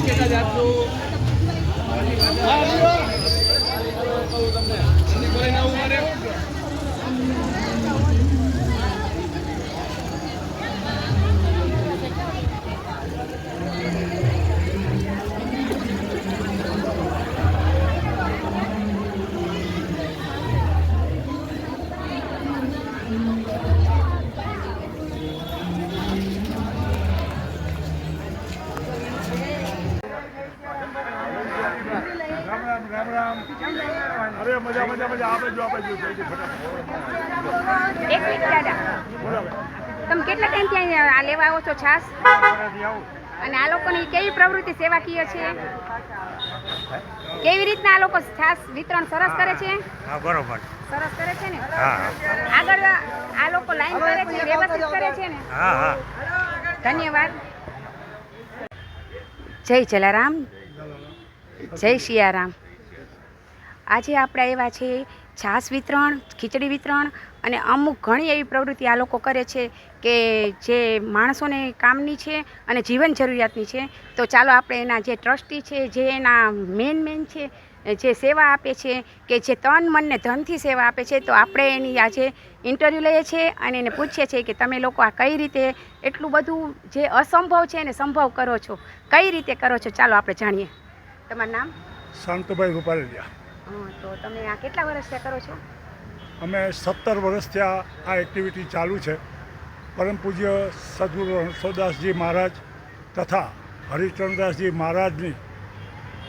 એક એક જ એક મિનિટ દાદા. તમે કેટલા ટાઈમથી અહીંયા આ લેવા આવો છો છાસ? અને આ લોકોની કેવી પ્રવૃત્તિ સેવાકીય છે? કેવી રીતના આ લોકો છાસ વિતરણ સરસ કરે છે? હા બરોબર. સરસ કરે છે ને? હા આગળ આ લોકો લાઈન કરે છે વ્યવસ્થિત કરે છે ને? હા હા. ધન્યવાદ. જય જલારામ. જય સિયારામ આજે આપણે આવ્યા છે છાસ વિતરણ, ખીચડી વિતરણ અને અમુક ઘણી એવી પ્રવૃત્તિ આ લોકો કરે છે કે જે માણસોને કામની છે અને જીવન જરૂરિયાતની છે. તો ચાલો આપણે એના જે ટ્રસ્ટી છે, જે એના મેન મેન છે, જે સેવા આપે છે કે જે તન મનને ધનથી સેવા આપે છે, તો આપણે એની આજે ઇન્ટરવ્યૂ લઈએ છીએ અને એને પૂછીએ છીએ કે તમે લોકો આ કઈ રીતે એટલું બધું જે અસંભવ છે એને સંભવ કરો છો, કઈ રીતે કરો છો? ચાલો આપણે જાણીએ. તમારું નામ? શાંતભાઈ રૂપારેલિયા તમે આ કેટલા વર્ષથી કરો છો? અમે સત્તર વર્ષથી આ આ એક્ટિવિટી ચાલુ છે. પરમ પૂજ્ય સદગુરુ રણછોદાસજી મહારાજ તથા હરિચંદ્રદાસજી મહારાજની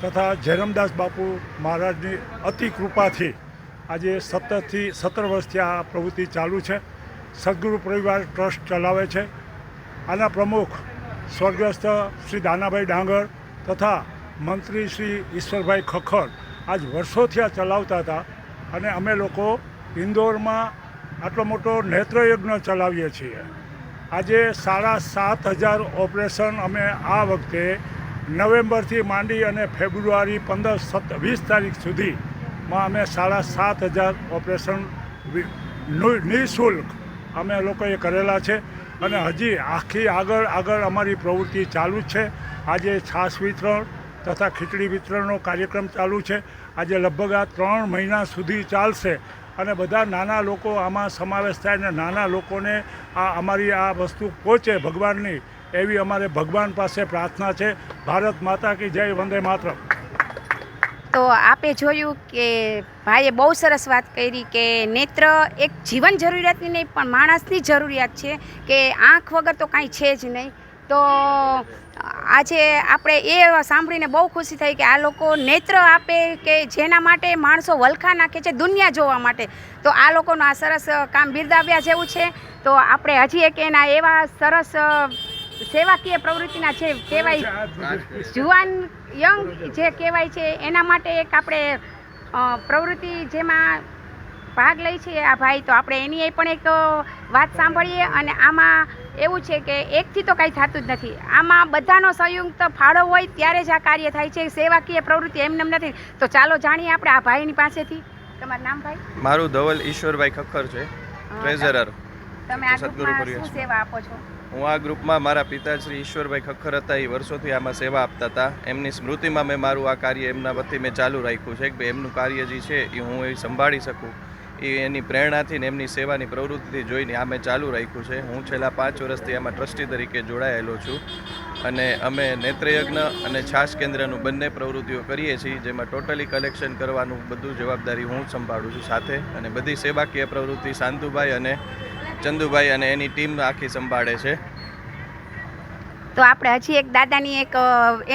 તથા જયરામદાસ બાપુ મહારાજની અતિ કૃપાથી આજે સત્તરથી સત્તર વર્ષથી આ પ્રવૃત્તિ ચાલુ છે. સદગુરુ પરિવાર ટ્રસ્ટ ચલાવે છે. આના પ્રમુખ સ્વર્ગસ્થ શ્રી દાનાભાઈ ડાંગર તથા મંત્રી શ્રી ઈશ્વરભાઈ ખખર આજ વર્ષોથી આ ચલાવતા હતા અને અમે લોકો ઇન્દોરમાં આટલો મોટો નેત્રયજ્ઞ ચલાવીએ છીએ. આજે સાડા સાત હજાર ઓપરેશન અમે આ વખતે નવેમ્બરથી માંડી અને ફેબ્રુઆરી પંદર સત વીસ તારીખ સુધીમાં અમે સાડા સાત હજાર ઓપરેશન નિઃશુલ્ક અમે લોકોએ કરેલા છે અને હજી આખી આગળ આગળ અમારી પ્રવૃત્તિ ચાલુ જ છે. આજે છાશ વિતરણ તથા ખીચડી વિતરણનો કાર્યક્રમ ચાલુ છે. આજે લગભગ આ ત્રણ મહિના સુધી ચાલશે અને બધા નાના લોકો આમાં સમાવેશ થાય અને નાના લોકોને આ અમારી આ વસ્તુ પહોંચે ભગવાનની એવી અમારે ભગવાન પાસે પ્રાર્થના છે. ભારત માતા કી જય, વંદે માત્ર તો આપે જોયું કે ભાઈએ બહુ સરસ વાત કરી કે નેત્ર એક જીવન જરૂરિયાતની નહીં, પણ માણસની જરૂરિયાત છે કે આંખ વગર તો કાંઈ છે જ નહીં. તો આજે આપણે એ સાંભળીને બહુ ખુશી થઈ કે આ લોકો નેત્ર આપે કે જેના માટે માણસો વલખા નાખે છે દુનિયા જોવા માટે. તો આ લોકોનું આ સરસ કામ બિરદાવ્યા જેવું છે. તો આપણે હજી એક એના એવા સરસ સેવાકીય પ્રવૃત્તિના જે કહેવાય, જુવાન, યંગ જે કહેવાય છે, એના માટે એક આપણે પ્રવૃત્તિ જેમાં ભાગ લઈ છે આ ભાઈ. તો આપણે એની પણ એક વાત સાંભળીએ અને આમાં એવું છે કે એકથી તો કાંઈ થતું જ નથી. આમાં બધાનો સંયુક્ત ફાળો હોય ત્યારે જ આ કાર્ય થાય છે. સેવાકીય પ્રવૃત્તિ એમને એમ નથી. તો ચાલો જાણીએ આપણે આ ભાઈની પાસેથી. તમારું નામ ભાઈ? મારું ધવલ ઈશ્વરભાઈ ખખર છે. ટ્રેઝરર તમે આ ગ્રુપમાં શું સેવા આપો છો? હું આ ગ્રુપમાં મારા પિતાશ્રી ઈશ્વરભાઈ ખખર હતા. એ વર્ષોથી આમાં સેવા આપતા હતા. એમની સ્મૃતિમાં મેં મારું આ કાર્ય એમના વતી મેં ચાલુ રાખ્યું છે. કે ભાઈ એમનું કાર્ય જે છે એ હું એ સંભાળી શકું. એ એની પ્રેરણાથી ને એમની સેવાની પ્રવૃત્તિથી જોઈને આ મેં ચાલુ રાખ્યું છે. હું છેલ્લા પાંચ વર્ષથી આમાં ટ્રસ્ટી તરીકે જોડાયેલો છું અને અમે નેત્રયજ્ઞ અને છાશ કેન્દ્રનું બંને પ્રવૃત્તિઓ કરીએ છીએ, જેમાં ટોટલી કલેક્શન કરવાનું બધું જવાબદારી હું સંભાળું છું સાથે અને બધી સેવાકીય પ્રવૃત્તિ શાંતુભાઈ અને ચંદુભાઈ અને એની ટીમ આખી સંભાળે છે. તો આપણે હજી એક દાદાની એક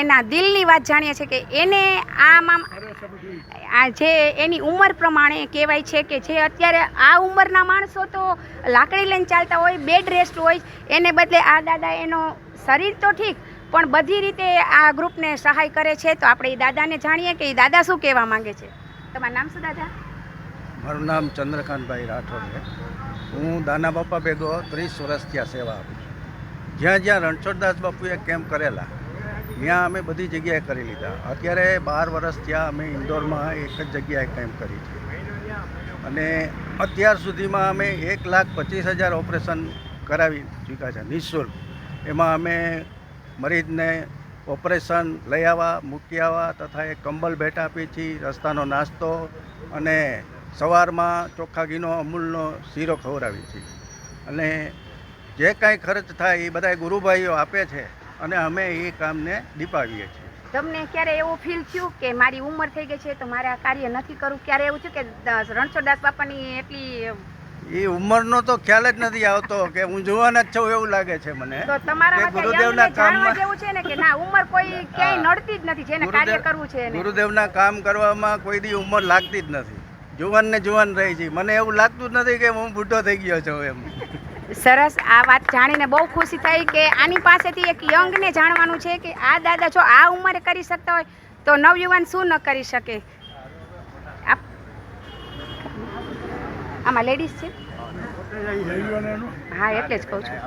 એના દિલની વાત જાણીએ છીએ કે એને આમાં આ જે એની ઉંમર પ્રમાણે કહેવાય છે કે જે અત્યારે આ ઉંમરના માણસો તો લાકડી લઈને ચાલતા હોય, બેડ રેસ્ટ હોય, એને બદલે આ દાદા એનો શરીર તો ઠીક, પણ બધી રીતે આ ગ્રુપને સહાય કરે છે. તો આપણે એ દાદાને જાણીએ કે એ દાદા શું કહેવા માંગે છે. તમારું નામ શું, દાદા? મારું નામ ચંદ્રકાંતભાઈ રાઠોડ છે. હું દાના બાપા ભેગો ત્રીસ વર્ષ ત્યાં સેવા આપું જ્યાં જ્યાં રણછોડદાસ બાપુએ કેમ્પ કરેલા ત્યાં અમે બધી જગ્યાએ કરી લીધા. અત્યારે બાર વર્ષ ત્યાં અમે ઇન્દોરમાં એક જ જગ્યાએ કેમ્પ કરી છે. અને અત્યાર સુધીમાં અમે એક લાખ પચીસ હજાર ઓપરેશન કરાવી ચૂક્યા છે, નિઃશુલ્ક. એમાં અમે મરીજને ઓપરેશન લઈ આવવા, મૂકી આવવા તથા એક કંબલ ભેટ આપી છીએ રસ્તાનો નાસ્તો અને સવારમાં ચોખ્ખા ઘીનો, અમૂલનો શીરો ખવડાવી છીએ અને જે કાંઈ ખર્ચ થાય એ બધા ગુરુભાઈઓ આપે છે. અને અમે એ કામને દીપાવીએ છીએ. તમને ક્યારે એવું ફીલ થયું કે મારી ઉંમર થઈ ગઈ છે તો મારે આ કાર્ય નથી કરવું? ક્યારે એવું થયું કે રણછોડદાસ બાપાની એટલી એ ઉંમરનો તો ખ્યાલ જ નથી આવતો કે હું જુવાન જ છું એવું લાગે છે મને. તો તમારા માટે ગુરુદેવના કામમાં- જેવું છે ને કે ના ઉંમર કોઈ ક્યાંય નડતી જ નથી જેને કાર્ય કરવું છે એને ગુરુદેવના કામ કરવામાં કોઈ દી ઉંમર લાગતી જ નથી. જુવાન ને જુવાન રહી છે. મને એવું લાગતું જ નથી કે હું બુઢો થઈ ગયો છું એમ. સરસ આ વાત જાણીને બહુ ખુશી થઈ કે આની પાસેથી એક યંગને જાણવાનું છે કે આ દાદા જો આ ઉંમરે કરી શકતા હોય તો નવયુવાન શું ન કરી શકે? આમાં લેડીઝ છે? હા, એટલે જ કહું છું.